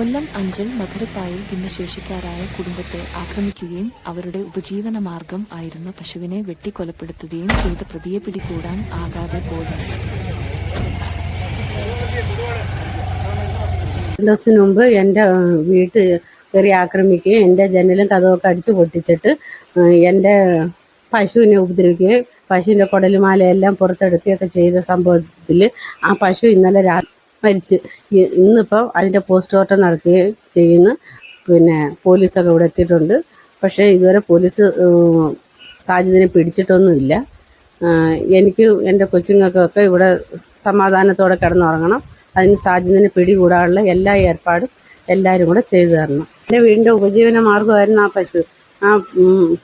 കൊല്ലം അഞ്ചൽ മധുരപ്പായിൽ ഭിന്നശേഷിക്കാരായ കുടുംബത്തെ ആക്രമിക്കുകയും അവരുടെ ഉപജീവന മാർഗം ആയിരുന്ന പശുവിനെ വെട്ടിക്കൊലപ്പെടുത്തുകയും ചെയ്ത പ്രതിയെ പിടികൂടാൻ ആകാതെ പോലീസ്. ദിവസത്തിന് മുമ്പ് എന്റെ വീട്ടിൽ കയറി ആക്രമിക്കുകയും എന്റെ ജനലും കഥമൊക്കെ അടിച്ചു പൊട്ടിച്ചിട്ട് എന്റെ പശുവിനെ ഉപദ്രവിക്കുകയും പശുവിന്റെ കുടലുമാലയെല്ലാം പുറത്തെടുക്കുകയൊക്കെ ചെയ്ത സംഭവത്തിൽ ആ പശു ഇന്നലെ രാ മരിച്ച് ഇന്നിപ്പം അതിന്റെ പോസ്റ്റ്മോർട്ടം നടത്തുകയും ചെയ്യുന്ന. പിന്നെ പോലീസൊക്കെ ഇവിടെ എത്തിയിട്ടുണ്ട്. പക്ഷേ ഇതുവരെ പോലീസ് സാജിദിനെ പിടിച്ചിട്ടൊന്നുമില്ല. എനിക്ക് എന്റെ കൊച്ചുങ്ങൾക്കൊക്കെ ഇവിടെ സമാധാനത്തോടെ കിടന്നുറങ്ങണം. അതിന് സാജിദിനെ പിടികൂടാനുള്ള എല്ലാ ഏർപ്പാടും എല്ലാവരും കൂടെ ചെയ്തു തരണം. എന്റെ വീടിന്റെ ഉപജീവന മാർഗമായിരുന്നു ആ പശു. ആ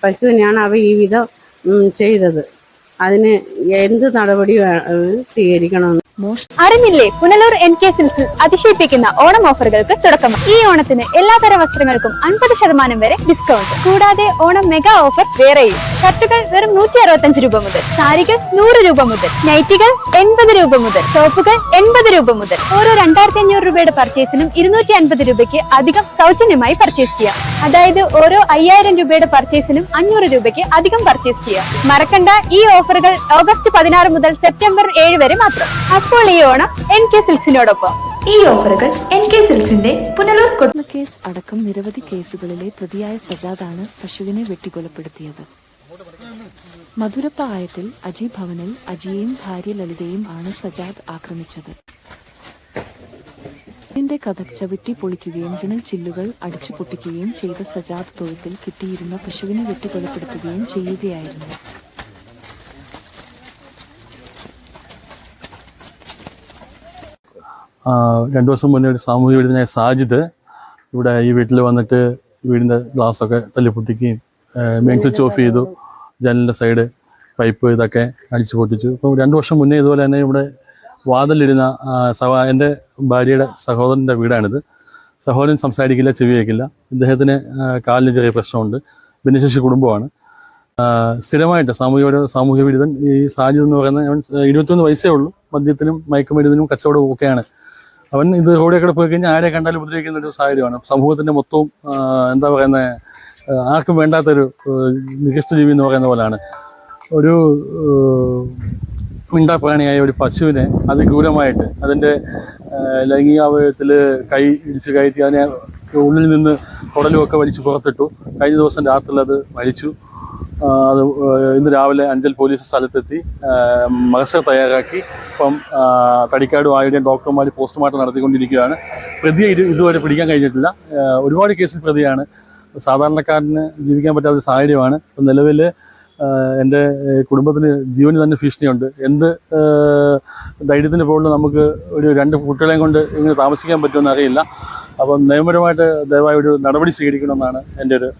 പശുവിനെയാണ് അവ ഈ വിധം ചെയ്തത്. അതിന് എന്ത് നടപടി സ്വീകരിക്കണമെന്ന് അറിഞ്ഞില്ലേ? പുനലൂർ എൻ കെ സിൽസിൽ അതിശയിപ്പിക്കുന്ന ഓണം ഓഫറുകൾക്ക് തുടക്കം ഈ ഓണത്തിന് എല്ലാതര വസ്ത്രങ്ങൾക്കും അൻപത് ശതമാനം വരെ ഡിസ്കൗണ്ട്. കൂടാതെ ഓണം മെഗാ ഓഫർ വേറെയും. ഷർട്ടുകൾ വെറും നൂറ്റി അറുപത്തഞ്ച് രൂപ മുതൽ സാരികൾ നൂറ് രൂപ മുതൽ നൈറ്റികൾ എൺപത് രൂപ മുതൽ ടോപ്പുകൾ എൺപത് രൂപ മുതൽ. ഓരോ രണ്ടായിരത്തി അഞ്ഞൂറ് രൂപയുടെ പർച്ചേസിനും ഇരുന്നൂറ്റി അൻപത് രൂപയ്ക്ക് അധികം സൗജന്യമായി പർച്ചേസ് ചെയ്യാം. അതായത് ഓരോ അയ്യായിരം രൂപയുടെ പർച്ചേസിനും അഞ്ഞൂറ് രൂപയ്ക്ക് അധികം പർച്ചേസ് ചെയ്യാം. മറക്കണ്ട ഈ ഓഫറുകൾ ഓഗസ്റ്റ് പതിനാറ് മുതൽ സെപ്റ്റംബർ ഏഴ് വരെ മാത്രം. അപ്പോൾ ഈ ഓണം എൻ കെ സിൽക്സിനോടൊപ്പം. ഈ ഓഫറുകൾ എൻ കെ സിൽക്സിന്റെ പുനലൂർ കേസ് അടക്കം നിരവധി കേസുകളിലെ പ്രതിയായ സജാദാണ് പശുവിനെ വെട്ടിക്കൊലപ്പെടുത്തിയത്. മധുരപ്പായത്തിൽ അജി ഭവനിൽ അജിയെയും ഭാര്യ ലളിതയും ആണ് സജാദ് ആക്രമിച്ചത്. ഇതിന്റെ കഥക് ചവിട്ടി പൊളിക്കുകയും ജനൽ ചില്ലുകൾ അടിച്ചു പൊട്ടിക്കുകയും ചെയ്ത സജാദ് തൊഴുത്തിൽ കിട്ടിയിരുന്ന പശുവിനെ വെട്ടിക്കൊലപ്പെടുത്തുകയും ചെയ്യുകയായിരുന്നു. രണ്ടു ദിവസം മുന്നേ ഒരു സാമൂഹ്യ വിരുദ്ധനായ സാജിദ് ഇവിടെ ഈ വീട്ടിൽ വന്നിട്ട് വീടിന്റെ ഗ്ലാസ്സൊക്കെ തല്ലിപ്പൊട്ടിക്കുകയും മെയിൻ സ്വിച്ച് ഓഫ് ചെയ്തു ജനലിന്റെ സൈഡ് പൈപ്പ് ഇതൊക്കെ അടിച്ചു പൊട്ടിച്ചു. ഇപ്പോൾ രണ്ട് വർഷം മുന്നേ ഇതുപോലെ തന്നെ ഇവിടെ വാതിലിരുന്ന ആ, സഹ എന്റെ ഭാര്യയുടെ സഹോദരന്റെ വീടാണിത്. സഹോദരൻ സംസാരിക്കില്ല ചെവി വയ്ക്കില്ല ഇദ്ദേഹത്തിന് കാലിന് ചെറിയ പ്രശ്നമുണ്ട്. ഭിന്നശേഷി കുടുംബമാണ്. സ്ഥിരമായിട്ട് സാമൂഹിക സാമൂഹ്യ വിരുദ്ധൻ ഈ സാജിദ് എന്ന് പറയുന്ന ഇരുപത്തിയൊന്ന് വയസ്സേ ഉള്ളൂ. മദ്യത്തിനും മയക്കുമരുന്നിനും കച്ചവടവും ഒക്കെയാണ് അവൻ ഇത് റോഡിൽ പോയി കഴിഞ്ഞാൽ ആരെ കണ്ടാലും ഉപദ്രവിക്കുന്ന ഒരു സാഹചര്യമാണ്. സമൂഹത്തിന്റെ മൊത്തവും എന്താ പറയുന്നത് ആർക്കും വേണ്ടാത്തൊരു ആ, നികൃഷ്ട ജീവി എന്ന് പറയുന്ന പോലെയാണ്. ഒരു മിണ്ടാപ്രാണിയായ ഒരു പശുവിനെ അതിക്രൂരമായിട്ട് അതിന്റെ ലൈംഗികാവയവത്തിൽ കൈ ഇടിച്ച് കയറ്റി അതിനെ ഉള്ളിൽ നിന്ന് കുടലുമൊക്കെ വലിച്ച് പുറത്തിട്ടു. കഴിഞ്ഞ ദിവസം രാത്രിയിൽ അത് മരിച്ചു അത് ഇന്ന് രാവിലെ അഞ്ചൽ പോലീസ് സ്ഥലത്തെത്തി മഹസർ തയ്യാറാക്കി. ഇപ്പം തടിക്കാട് വായുടെ ഡോക്ടർമാർ പോസ്റ്റ്മോർട്ടം നടത്തിക്കൊണ്ടിരിക്കുകയാണ്. പ്രതിയെ ഇത് ഇതുവരെ പിടിക്കാൻ കഴിഞ്ഞിട്ടില്ല. ഒരുപാട് കേസിൽ പ്രതിയാണ്. സാധാരണക്കാരന് ജീവിക്കാൻ പറ്റാത്ത സാഹചര്യമാണ്. ഇപ്പം നിലവിൽ എന്റെ കുടുംബത്തിന് ജീവന് തന്നെ ഭീഷണിയുണ്ട്. എന്ത് ധൈര്യത്തിന് പോലും നമുക്ക് ഒരു രണ്ട് കുട്ടികളെയും കൊണ്ട് ഇങ്ങനെ താമസിക്കാൻ പറ്റുമെന്ന് അറിയില്ല. അപ്പം നിയമപരമായിട്ട് ദയവായി ഒരു നടപടി സ്വീകരിക്കണമെന്നാണ് എന്റെ ഒരു